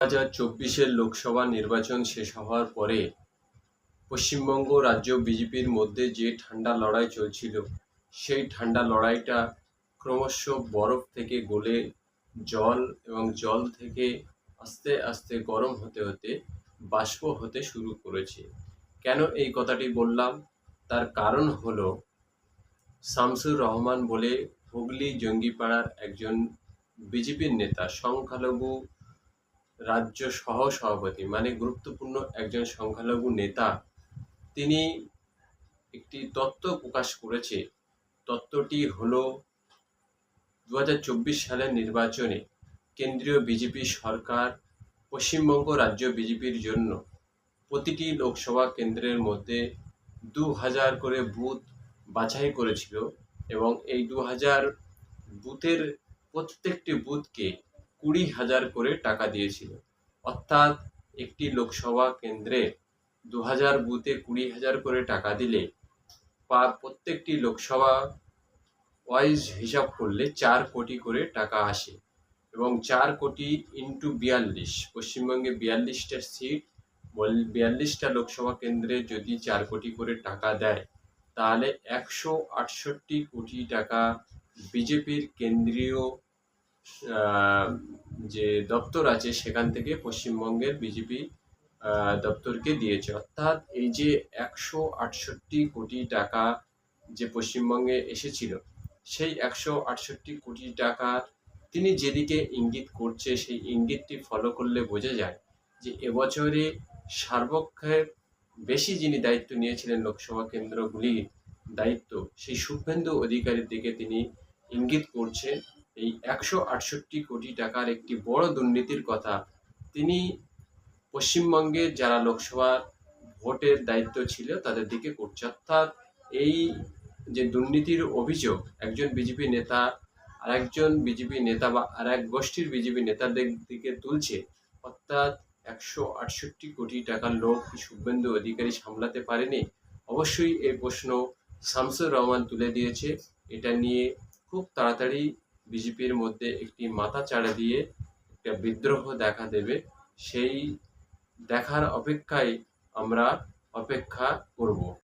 হাজার চব্বিশের লোকসভা নির্বাচন শেষ হওয়ার পরে পশ্চিমবঙ্গ রাজ্য বিজেপির মধ্যে যে ঠান্ডা লড়াই চলছিল, সেই ঠান্ডা লড়াইটা ক্রমশ বরফ থেকে গলে জল এবং জল থেকে আস্তে আস্তে গরম হতে হতে বাষ্প হতে শুরু করেছে। কেন এই কথাটি বললাম? তার কারণ হলো, শামসুর রহমান বলে হুগলি জঙ্গিপাড়ার একজন বিজেপির নেতা সংখ্যালঘু রাজ্য সহ সভাপতি মানে গুরুত্বপূর্ণ একজন সংখ্যালঘু নেতা, তিনি একটি তত্ত্ব প্রকাশ করেছে। তত্ত্বটি হলো দু সালের নির্বাচনে কেন্দ্রীয় বিজেপি সরকার পশ্চিমবঙ্গ রাজ্য বিজেপির জন্য প্রতিটি লোকসভা কেন্দ্রের মধ্যে দু হাজার করে বুথ বাছাই করেছিল এবং এই দু হাজার বুথের প্রত্যেকটি বুথকে কুড়ি হাজার করে টাকা দিয়েছিল। অর্থাৎ একটি লোকসভা কেন্দ্রে দু হাজার বুথে কুড়ি হাজার করে টাকা দিলে বা প্রত্যেকটি লোকসভা ওয়াইজ হিসাব করলে চার কোটি করে টাকা আসে এবং চার কোটি ইন্টু বিয়াল্লিশ। পশ্চিমবঙ্গে বিয়াল্লিশটা সিট বিয়াল্লিশটা লোকসভা কেন্দ্রে যদি চার কোটি করে টাকা দেয়, তাহলে একশো আটষট্টি কোটি টাকা বিজেপির কেন্দ্রীয় যে দপ্তর আছে সেখান থেকে পশ্চিমবঙ্গের বিজেপি দপ্তরকে দিয়েছে। অর্থাৎ এই যে একশো আটষট্টি কোটি টাকা যে পশ্চিমবঙ্গে এসেছিল, সেই একশো আটষট্টি কোটি টাকা তিনি যেদিকে ইঙ্গিত করছে, সেই ইঙ্গিতটি ফলো করলে বোঝা যায় যে এবছরে সার্বক্ষের বেশি যিনি দায়িত্ব নিয়েছিলেন লোকসভা কেন্দ্রগুলির দায়িত্ব, সেই শুভেন্দু অধিকারীর দিকে তিনি ইঙ্গিত করছেন এই একশো আটষট্টি কোটি টাকার একটি বড় দুর্নীতির কথা। তিনি পশ্চিমবঙ্গে যারা লোকসভা ভোটের দায়িত্ব ছিল, তাদের দিকে করছে। অর্থাৎ এই যে দুর্নীতির অভিযোগ, একজন বিজেপি নেতা আরেকজন বিজেপি নেতা বা আর এক গোষ্ঠীর বিজেপি নেতাদের দিকে তুলছে, অর্থাৎ একশো আটষট্টি কোটি টাকার লোক কি শুভেন্দু অধিকারী সামলাতে পারেনি? অবশ্যই এই প্রশ্ন শামসুর রহমান তুলে দিয়েছে। এটা নিয়ে খুব তাড়াতাড়ি বিজেপির মধ্যে একটি মাথা চাড়া দিয়ে একটা বিদ্রোহ দেখা দেবে, সেই দেখার অপেক্ষায় আমরা অপেক্ষা করব।